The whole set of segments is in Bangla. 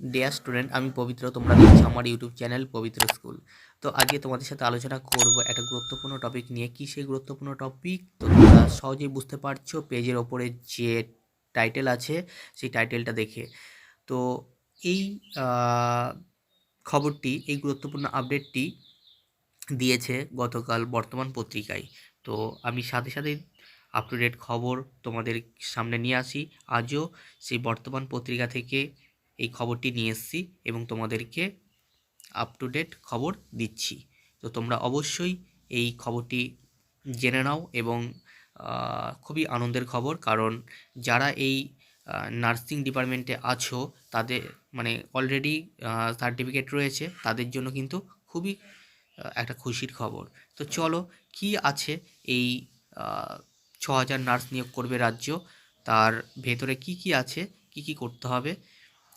ডিয়ার স্টুডেন্ট আমি পবিত্র, তোমরা দেখছ আমার ইউটিউব চ্যানেল পবিত্র স্কুল তো আজকে তোমাদের সাথে আলোচনা করব একটা গুরুত্বপূর্ণ টপিক নিয়ে। কী সেই গুরুত্বপূর্ণ টপিক তো তোমরা সহজেই বুঝতে পারছ, পেজের ওপরে যে টাইটেল আছে, সেই টাইটেলটা দেখে। তো এই খবরটি, এই গুরুত্বপূর্ণ আপডেটটি দিয়েছে গতকাল বর্তমান পত্রিকায়। তো আমি সাথে সাথে আপ টু ডেট খবর তোমাদের সামনে নিয়ে আসি। আজও সেই বর্তমান পত্রিকা থেকে এই খবরটি নিয়ে এসেছি এবং তোমাদেরকে আপ টু ডেট খবর দিচ্ছি। তো তোমরা অবশ্যই এই খবরটি জেনে নাও এবং খুবই আনন্দের খবর, কারণ যারা এই নার্সিং ডিপার্টমেন্টে আছো, তাদের মানে অলরেডি সার্টিফিকেট রয়েছে, তাদের জন্য কিন্তু খুবই একটা খুশির খবর। তো চলো, কি আছে এই ছ হাজার নার্স নিয়োগ করবে রাজ্য? তার ভেতরে কি কি আছে? কি কি করতে হবে?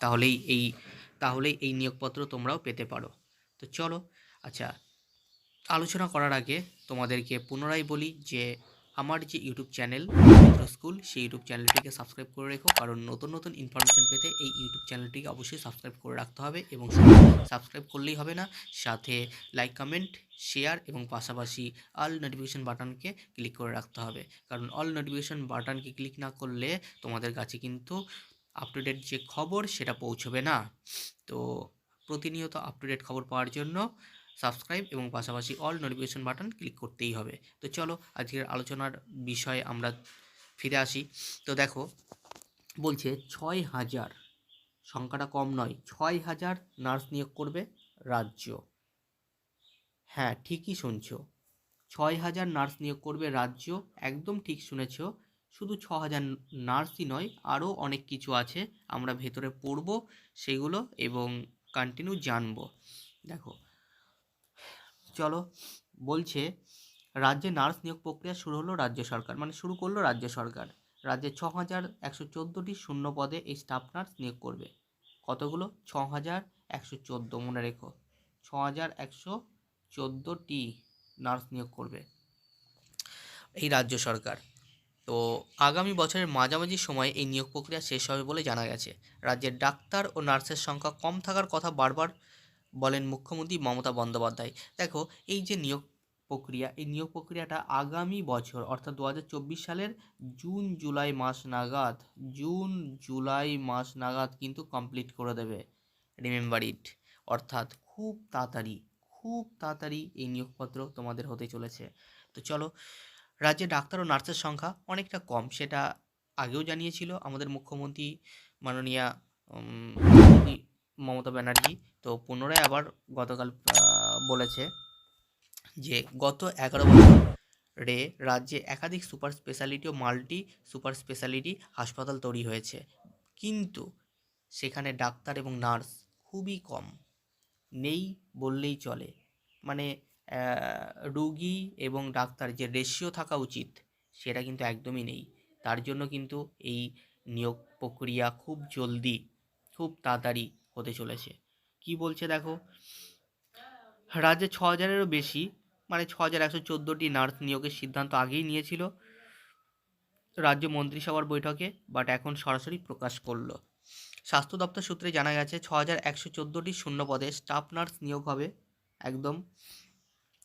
তাহলেই এই তাহলেই এই নিয়োগপত্র তোমরাও পেতে পারো। তো চলো আচ্ছা আলোচনা করার আগে তোমাদেরকে পুনরায় বলি যে আমার যে ইউটিউব চ্যানেল পবিত্র স্কুল, সেই ইউটিউব চ্যানেলটিকে সাবস্ক্রাইব করে রেখো, কারণ নতুন নতুন ইনফরমেশন পেতে এই ইউটিউব চ্যানেলটিকে অবশ্যই সাবস্ক্রাইব করে রাখতে হবে এবং সাবস্ক্রাইব করলেই হবে না। সাথে লাইক কমেন্ট শেয়ার এবং পাশাপাশি অল নোটিফিকেশন বাটনকে ক্লিক করে রাখতে হবে। কারণ অল নোটিফিকেশন বাটনকে ক্লিক না করলে তোমাদের কাছে কিন্তু আপ টু ডেট যে খবর সেটা পৌঁছবে না। তো প্রতিনিয়ত আপ টু ডেট খবর পাওয়ার জন্য সাবস্ক্রাইব এবং পাশাপাশি অল নোটিফিকেশন বাটন ক্লিক করতেই হবে। তো চলো আজকের আলোচনার বিষয়ে আমরা ফিরে আসি। তো দেখো, বলছে ছয় হাজার, সংখ্যাটা কম নয়, ছয় হাজার নার্স নিয়োগ করবে রাজ্য। হ্যাঁ ঠিকই শুনছো। ছয় হাজার নার্স নিয়োগ করবে রাজ্য, একদম ঠিক শুনেছ। শুধু ছ হাজার নার্সই নয়, আরও অনেক কিছু আছে। আমরা ভেতরে পড়ব সেগুলো এবং কন্টিনিউ জানব। দেখো, চলো বলছে, রাজ্যে নার্স নিয়োগ প্রক্রিয়া শুরু হলো রাজ্য সরকার মানে শুরু করল রাজ্য সরকার। রাজ্যে ছ হাজার একশো চোদ্দোটি শূন্য পদে এই স্টাফ নার্স নিয়োগ করবে। কতগুলো? ছ হাজার একশো চোদ্দ, মনে রেখো। ছ হাজার একশো চোদ্দোটি নার্স নিয়োগ করবে এই রাজ্য সরকার। তো আগামী বছরের মাঝামাঝি সময়ে এই নিয়োগ প্রক্রিয়া শেষ হবে বলে জানা গেছে। রাজ্যের ডাক্তার ও নার্সের সংখ্যা কম থাকার কথা বারবার বলেন মুখ্যমন্ত্রী মমতা বন্দ্যোপাধ্যায়। দেখো, এই যে নিয়োগ প্রক্রিয়া, এই নিয়োগ প্রক্রিয়াটা আগামী বছর, অর্থাৎ দু হাজার চব্বিশ সালের জুন, জুলাই মাস নাগাদ, জুন, জুলাই মাস নাগাদ কিন্তু কমপ্লিট করে দেবে রিমেম্বার ইট অর্থাৎ খুব তাড়াতাড়ি খুব তাড়াতাড়ি এই নিয়োগপত্র তোমাদের হতে চলেছে। তো চলো রাজ্যে ডাক্তার ও নার্সের সংখ্যা অনেকটা কম, সেটা আগেও জানিয়েছিল আমাদের মুখ্যমন্ত্রী মাননীয়া মমতা ব্যানার্জি। তো পুনরায় আবার গতকাল বলেছে যে গত এগারো বছরে রাজ্যে একাধিক সুপার স্পেশালিটি ও মাল্টি সুপার স্পেশালিটি হাসপাতাল তৈরি হয়েছে। কিন্তু সেখানে ডাক্তার এবং নার্স খুবই কম। নেই বললেই চলে। মানে রুগী এবং ডাক্তার যে রেশিও থাকা উচিত, সেটা কিন্তু একদমই নেই। তার জন্য কিন্তু এই নিয়োগ প্রক্রিয়া খুব জলদি, খুব তাড়াতাড়ি হতে চলেছে। কি বলছে দেখো? রাজ্যে ছ হাজারেরও বেশি মানে ছ হাজার একশো চোদ্দোটি নার্স নিয়োগের সিদ্ধান্ত আগেই নিয়েছিল রাজ্য মন্ত্রিসভার বৈঠকে বাট এখন সরাসরি প্রকাশ করল। স্বাস্থ্য দপ্তর সূত্রে জানা গেছে, ছ হাজার একশো চোদ্দোটি শূন্য পদে স্টাফ নার্স নিয়োগ হবে, একদম।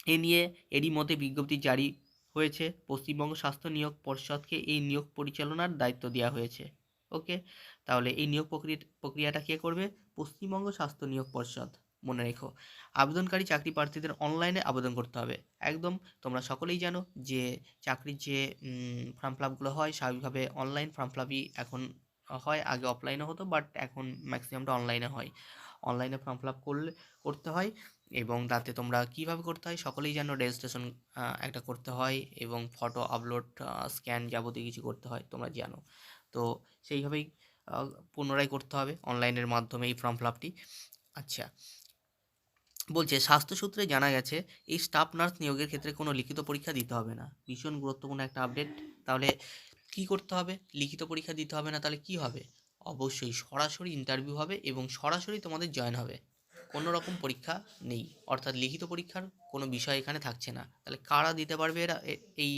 এ নিয়ে এরই মধ্যে বিজ্ঞপ্তি জারি হয়েছে। পশ্চিমবঙ্গ স্বাস্থ্য নিয়োগ পর্ষদকে এই নিয়োগ পরিচালনার দায়িত্ব দেওয়া হয়েছে। ওকে? তাহলে এই নিয়োগ প্রক্রিয়া, প্রক্রিয়াটা কে করবে? পশ্চিমবঙ্গ স্বাস্থ্য নিয়োগ পর্ষদ। মনে রেখো, আবেদনকারী চাকরি প্রার্থীদের অনলাইনে আবেদন করতে হবে। একদম তোমরা সকলেই জানো যে চাকরির যে ফর্ম ফিল আপগুলো হয়, স্বাভাবিকভাবে অনলাইন ফর্ম ফিল আপই এখন হয়, আগে অফলাইনে হতো বাট এখন ম্যাক্সিমামটা অনলাইনে হয়। অনলাইনে ফর্ম ফিল আপ করলে, করতে হয়। এবং তাতে তোমরা কীভাবে করতে হয়? সকলেই জানো রেজিস্ট্রেশন একটা করতে হয় এবং ফটো আপলোড স্ক্যান যাবতীয় কিছু করতে হয়, তোমরা জানো। তো সেইভাবেই পুনরায় করতে হবে অনলাইনের মাধ্যমে এই ফর্ম ফিল আপটি আচ্ছা। বলছে স্বাস্থ্য সূত্রে জানা গেছে, এই স্টাফ নার্স নিয়োগের ক্ষেত্রে কোনো লিখিত পরীক্ষা দিতে হবে না। ভীষণ গুরুত্বপূর্ণ একটা আপডেট তাহলে কি করতে হবে? লিখিত পরীক্ষা দিতে হবে না, তাহলে কি হবে? অবশ্যই সরাসরি ইন্টারভিউ হবে এবং সরাসরি তোমাদের জয়েন হবে। কোনো রকম পরীক্ষা নেই। অর্থাৎ লিখিত পরীক্ষার কোনো বিষয় এখানে থাকছে না। তাহলে কারা দিতে পারবে এরা? এই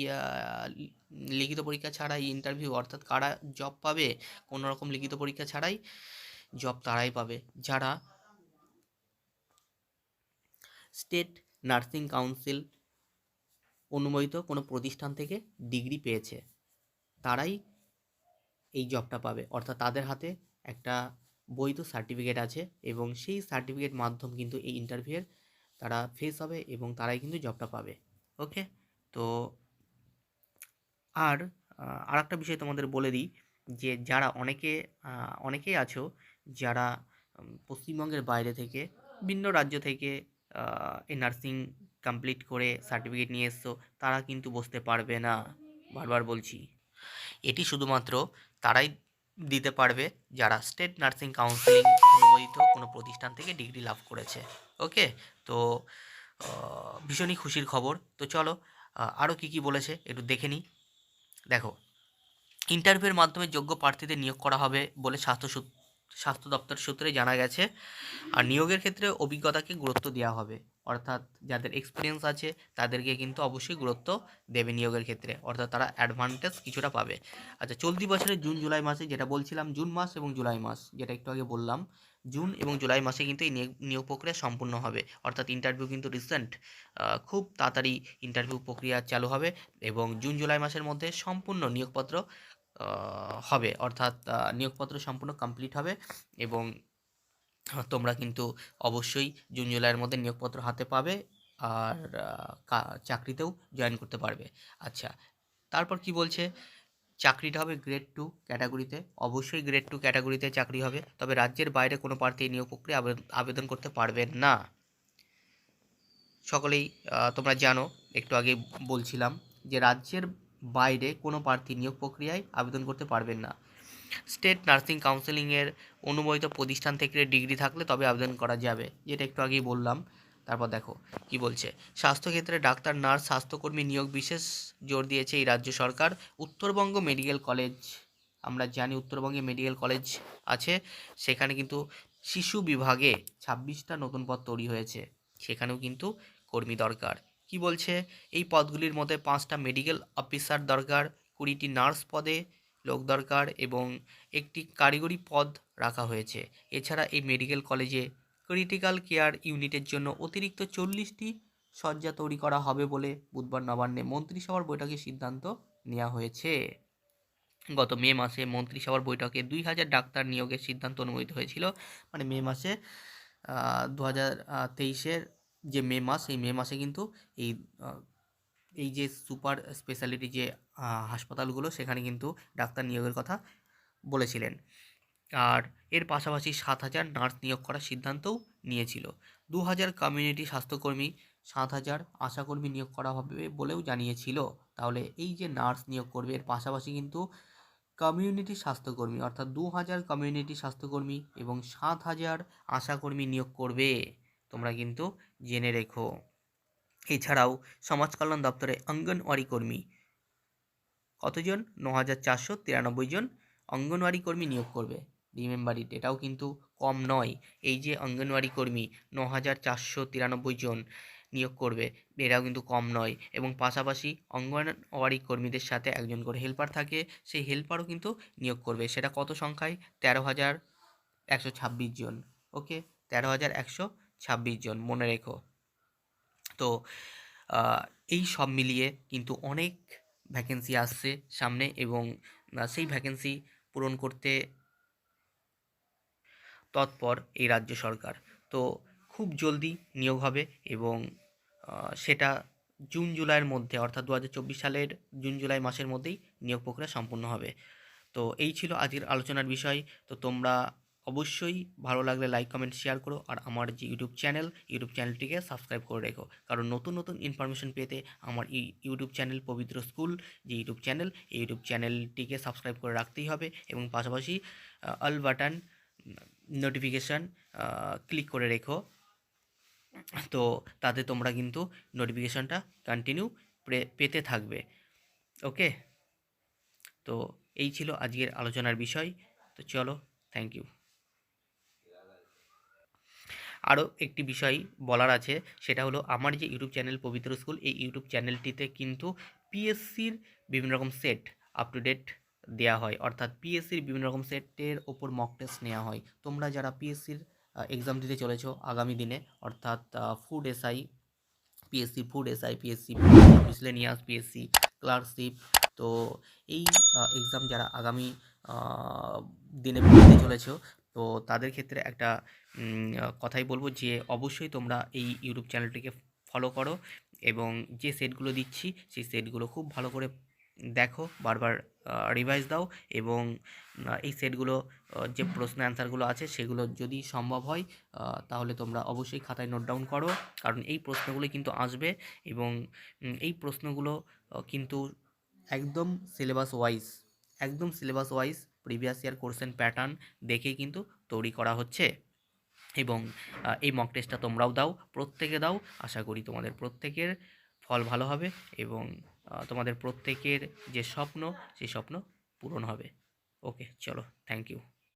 লিখিত পরীক্ষা ছাড়াই ইন্টারভিউ অর্থাৎ কারা জব পাবে? কোনো রকম লিখিত পরীক্ষা ছাড়াই জব তারাই পাবে। যারা স্টেট নার্সিং কাউন্সিল অনুমোদিত কোনো প্রতিষ্ঠান থেকে ডিগ্রি পেয়েছে, তারাই এই জবটা পাবে। অর্থাৎ তাদের হাতে একটা বৈধ সার্টিফিকেট আছে এবং সেই সার্টিফিকেট মাধ্যম কিন্তু এই ইন্টারভিউয়ের তারা ফেস হবে এবং তারাই কিন্তু জবটা পাবে ওকে তো আর আর একটা বিষয় তোমাদের বলে দিই যে যারা অনেকে অনেকেই আছো যারা পশ্চিমবঙ্গের বাইরে থেকে, ভিন্ন রাজ্য থেকে এই নার্সিং কমপ্লিট করে সার্টিফিকেট নিয়ে এসছো, তারা কিন্তু বসতে পারবে না, বারবার বলছি। এটি শুধুমাত্র তারাই দিতে পারবে যারা স্টেট নার্সিং কাউন্সিলিং অনুমোদিত কোনো প্রতিষ্ঠান থেকে ডিগ্রি লাভ করেছে। ওকে তো ভীষণই খুশির খবর। তো চলো আরও কী কী বলেছে একটু দেখে নিই। দেখো ইন্টারভিউয়ের মাধ্যমে যোগ্য প্রার্থীদের নিয়োগ করা হবে বলে স্বাস্থ্য স্বাস্থ্য দপ্তর সূত্রে জানা গেছে, আর নিয়োগের ক্ষেত্রে অভিজ্ঞতাকে গুরুত্ব দেওয়া হবে। অর্থাৎ যাদের এক্সপিরিয়েন্স আছে, তাদেরকে কিন্তু অবশ্যই গুরুত্ব দেবে নিয়োগের ক্ষেত্রে। অর্থাৎ তারা অ্যাডভান্টেজ কিছুটা পাবে। আচ্ছা চলতি বছরের জুন, জুলাই মাসে যেটা বলছিলাম, জুন মাস এবং জুলাই মাস, যেটা একটু আগে বললাম, জুন এবং জুলাই মাসে কিন্তু এই নিয়োগ প্রক্রিয়া সম্পূর্ণ হবে। অর্থাৎ ইন্টারভিউ কিন্তু রিসেন্ট খুব তাড়াতাড়ি ইন্টারভিউ প্রক্রিয়া চালু হবে এবং জুন, জুলাই মাসের মধ্যে সম্পূর্ণ নিয়োগপত্র হবে। অর্থাৎ নিয়োগপত্র সম্পূর্ণ কমপ্লিট হবে এবং তোমরা কিন্তু অবশ্যই জুন জুলাইয়ের মধ্যে নিয়োগপত্র হাতে পাবে আর চাকরিতেও জয়েন করতে পারবে। আচ্ছা তারপর কি বলছে? চাকরিটা হবে গ্রেড টু ক্যাটাগরিতে অবশ্যই গ্রেড টু ক্যাটাগরিতে চাকরি হবে, তবে রাজ্যের বাইরে কোনো প্রার্থী নিয়োগ প্রক্রিয়া আবেদন করতে পারবেন না। সকলেই তোমরা জানো, একটু আগে বলছিলাম যে রাজ্যের বাইরে কোনো প্রার্থী নিয়োগ প্রক্রিয়ায় আবেদন করতে পারবেন না। স্টেট নার্সিং কাউন্সিলিংয়ের অনুমোদিত প্রতিষ্ঠান থেকে ডিগ্রি থাকলে তবে আবেদন করা যাবে, যেটা একটু আগেই বললাম। তারপর দেখো, কি বলছে? স্বাস্থ্যক্ষেত্রে ডাক্তার, নার্স, স্বাস্থ্যকর্মী নিয়োগ বিশেষ জোর দিয়েছে এই রাজ্য সরকার। উত্তরবঙ্গ মেডিকেল কলেজ, আমরা জানি উত্তরবঙ্গে মেডিকেল কলেজ আছে, সেখানে কিন্তু শিশু বিভাগে ছাব্বিশটা নতুন পদ তৈরি হয়েছে, সেখানেও কিন্তু কর্মী দরকার। কি বলছে? এই পদগুলির মধ্যে পাঁচটা মেডিকেল অফিসার দরকার, কুড়িটি নার্স পদে লোক দরকার এবং একটি কারিগরি পদ রাখা হয়েছে। এছাড়া এই মেডিকেল কলেজে ক্রিটিক্যাল কেয়ার ইউনিটের জন্য অতিরিক্ত চল্লিশটি শয্যা তৈরি করা হবে বলে বুধবার নবান্নে মন্ত্রিসভার বৈঠকে সিদ্ধান্ত নেওয়া হয়েছে। গত মে মাসে মন্ত্রিসভার বৈঠকে দুই হাজার ডাক্তার নিয়োগের সিদ্ধান্ত অনুমোদিত হয়েছিল। মানে মে মাসে দু হাজার তেইশের যে মে মাস, এই মে মাসে কিন্তু এই এই যে সুপার স্পেশালিটি যে হাসপাতালগুলো, সেখানে কিন্তু ডাক্তার নিয়োগের কথা বলেছিলেন। আর এর পাশাপাশি সাত হাজার নার্স নিয়োগ করার সিদ্ধান্তও নিয়েছিল। দু হাজার কমিউনিটি স্বাস্থ্যকর্মী সাত হাজার আশাকর্মী নিয়োগ করা হবে বলেও জানিয়েছিল। তাহলে এই যে নার্স নিয়োগ করবে, এর পাশাপাশি কিন্তু কমিউনিটি স্বাস্থ্যকর্মী, অর্থাৎ দু হাজার কমিউনিটি স্বাস্থ্যকর্মী এবং সাত হাজার আশাকর্মী নিয়োগ করবে। তোমরা কিন্তু জেনে রেখো। এছাড়াও সমাজ কল্যাণ দপ্তরে অঙ্গনওয়াড়ি কর্মী কতজন? ন হাজার চারশো তিরানব্বই জন অঙ্গনওয়াড়ি কর্মী নিয়োগ করবে। রিমেম্বার ইট, এটাও কিন্তু কম নয়। এই যে অঙ্গনওয়াড়ি কর্মী ন হাজার চারশো তিরানব্বই জন নিয়োগ করবে এরাও কিন্তু কম নয়। এবং পাশাপাশি অঙ্গনওয়াড়ি কর্মীদের সাথে একজন করে হেল্পার থাকে, সেই হেল্পারও কিন্তু নিয়োগ করবে। সেটা কত সংখ্যায়? তেরো হাজার একশো ছাব্বিশ জন। ওকে? তেরো হাজার একশো ছাব্বিশ জন, মনে রেখো। তো এই সব মিলিয়ে কিন্তু অনেক ভ্যাকেন্সি আসছে সামনে এবং সেই ভ্যাকেন্সি পূরণ করতে তৎপর এই রাজ্য সরকার। তো, খুব জলদি নিয়োগ হবে এবং সেটা জুন জুলাইয়ের মধ্যে, অর্থাৎ দু হাজার চব্বিশ সালের জুন জুলাই মাসের মধ্যেই নিয়োগ প্রক্রিয়া সম্পূর্ণ হবে। তো, এই ছিল আজকের আলোচনার বিষয়। তো, তোমরা অবশ্যই ভালো লাগলে লাইক কমেন্ট শেয়ার করো আর আমার যে ইউটিউব চ্যানেল ইউটিউব চ্যানেলটিকে সাবস্ক্রাইব করে রেখো। কারণ নতুন নতুন ইনফরমেশন পেতে আমার ইউটিউব চ্যানেল পবিত্র স্কুল যে ইউটিউব চ্যানেল এই ইউটিউব চ্যানেলটিকে সাবস্ক্রাইব করে রাখতেই হবে এবং পাশাপাশি অল বাটন নোটিফিকেশান ক্লিক করে রেখো। তো তাতে তোমরা কিন্তু নোটিফিকেশানটা কন্টিনিউ পেতে থাকবে। ওকে তো এই ছিল আজকের আলোচনার বিষয়। তো চলো থ্যাংক ইউ আরও একটি বিষয় বলার আছে, সেটা হলো আমার যে ইউটিউব চ্যানেল পবিত্র স্কুল, এই ইউটিউব চ্যানেলটিতে কিন্তু পিএসসির বিভিন্ন রকম সেট আপ টু ডেট দেওয়া হয়। অর্থাৎ পিএসসির বিভিন্ন রকম সেটের ওপর মক টেস্ট নেওয়া হয়। তোমরা যারা পিএসসির এক্সাম দিতে চলেছো আগামী দিনে, অর্থাৎ food SI PSC food SI PSC miscellaneous PSC clerkship তো এই এক্সাম যারা আগামী দিনে দিতে চলেছো তো তাদের ক্ষেত্রে একটা কথাই বলব যে অবশ্যই তোমরা এই ইউটিউব চ্যানেলটিকে ফলো করো এবং যে সেটগুলো দিচ্ছি, সেই সেটগুলো খুব ভালো করে দেখো, বারবার রিভাইজ দাও এবং এই সেটগুলো যে প্রশ্ন অ্যান্সারগুলো আছে সেগুলো যদি সম্ভব হয় তাহলে তোমরা অবশ্যই খাতায় নোট ডাউন করো কারণ এই প্রশ্নগুলো কিন্তু আসবে এবং এই প্রশ্নগুলো কিন্তু একদম সিলেবাস ওয়াইজ একদম syllabus wise previous year question pattern দেখেই কিন্তু তৈরি করা হচ্ছে। এবং এই মক টেস্টটা তোমরাও দাও, প্রত্যেকে দাও। আশা করি তোমাদের প্রত্যেকের ফল ভালো হবে এবং তোমাদের প্রত্যেকের যে স্বপ্ন, সেই স্বপ্ন পূরণ হবে। ওকে চলো থ্যাংক ইউ